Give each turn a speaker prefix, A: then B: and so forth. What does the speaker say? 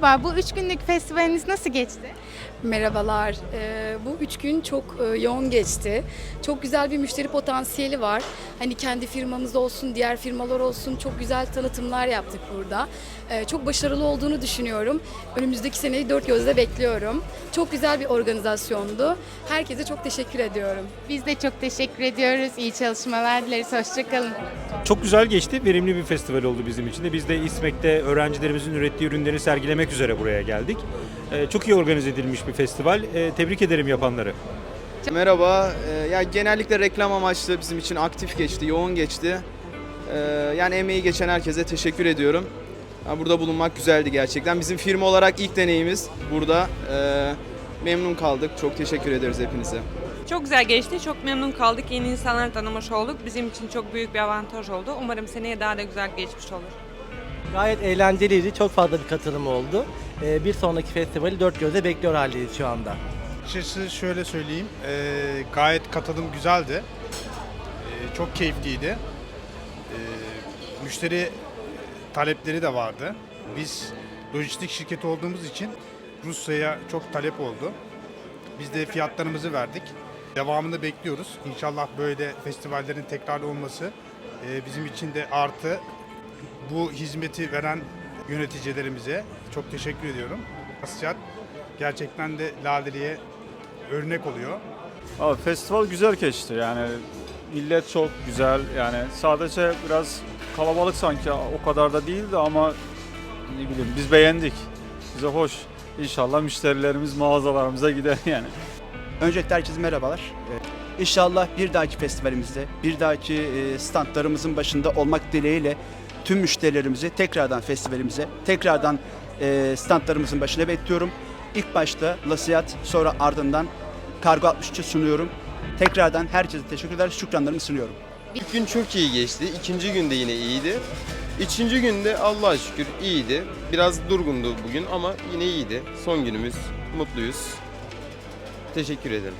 A: Merhaba, bu üç günlük festivaliniz nasıl geçti?
B: Merhabalar. Ee, bu üç gün çok e, yoğun geçti. Çok güzel bir müşteri potansiyeli var. Hani kendi firmamız olsun, diğer firmalar olsun çok güzel tanıtımlar yaptık burada. Ee, çok başarılı olduğunu düşünüyorum. Önümüzdeki seneyi dört gözle bekliyorum. Çok güzel bir organizasyondu. Herkese çok teşekkür ediyorum.
A: Biz de çok teşekkür ediyoruz. İyi çalışmalar dileriz. Hoşçakalın.
C: Çok güzel geçti. Verimli bir festival oldu bizim için de. Biz de İSMEK'te öğrencilerimizin ürettiği ürünleri sergilemek üzere buraya geldik. Ee, Çok iyi organize edilmiş bir festival. Ee, Tebrik ederim yapanları.
D: Merhaba. Ee, ya genellikle reklam amaçlı bizim için aktif geçti, yoğun geçti. Yani emeği geçen herkese teşekkür ediyorum. Burada bulunmak güzeldi gerçekten. Bizim firma olarak ilk deneyimiz burada. Memnun kaldık. Çok teşekkür ederiz hepinize.
E: Çok güzel geçti. Çok memnun kaldık. Yeni insanlar tanımış olduk. Bizim için çok büyük bir avantaj oldu. Umarım seneye daha da güzel geçmiş olur.
F: Gayet eğlenceliydi. Çok fazla bir katılım oldu. Ee, Bir sonraki festivali dört gözle bekliyor haldeyiz şu anda.
G: Açıkçası şöyle söyleyeyim, eee, gayet katılım güzeldi. Eee, çok keyifliydi. Müşteri talepleri de vardı. Biz lojistik şirketi olduğumuz için Rusya'ya çok talep oldu. Biz de fiyatlarımızı verdik. Devamını bekliyoruz. İnşallah böyle festivallerin tekrar olması eee, bizim için de artı. Bu hizmeti veren yöneticilerimize çok teşekkür ediyorum. Asyat gerçekten de Laleli'ye örnek oluyor.
H: Abi festival güzel geçti yani millet çok güzel yani sadece biraz kalabalık sanki o kadar da değildi ama ne bileyim biz beğendik. Bize hoş. İnşallah müşterilerimiz mağazalarımıza gider yani.
I: Öncelikle herkese merhabalar. İnşallah bir dahaki festivalimizde, bir dahaki e, standlarımızın başında olmak dileğiyle tüm müşterilerimizi tekrardan festivalimize, tekrardan e, standlarımızın başına bekliyorum. İlk başta Lasiyat, sonra ardından Kargo 63'ü sunuyorum. Tekrardan herkese teşekkür eder, şükranlarımı sunuyorum.
J: İlk gün çok iyi geçti. İkinci günde yine iyiydi. Üçüncü günde Allah'a şükür iyiydi. Biraz durgundu bugün ama yine iyiydi. Son günümüz. Mutluyuz. Teşekkür ederim.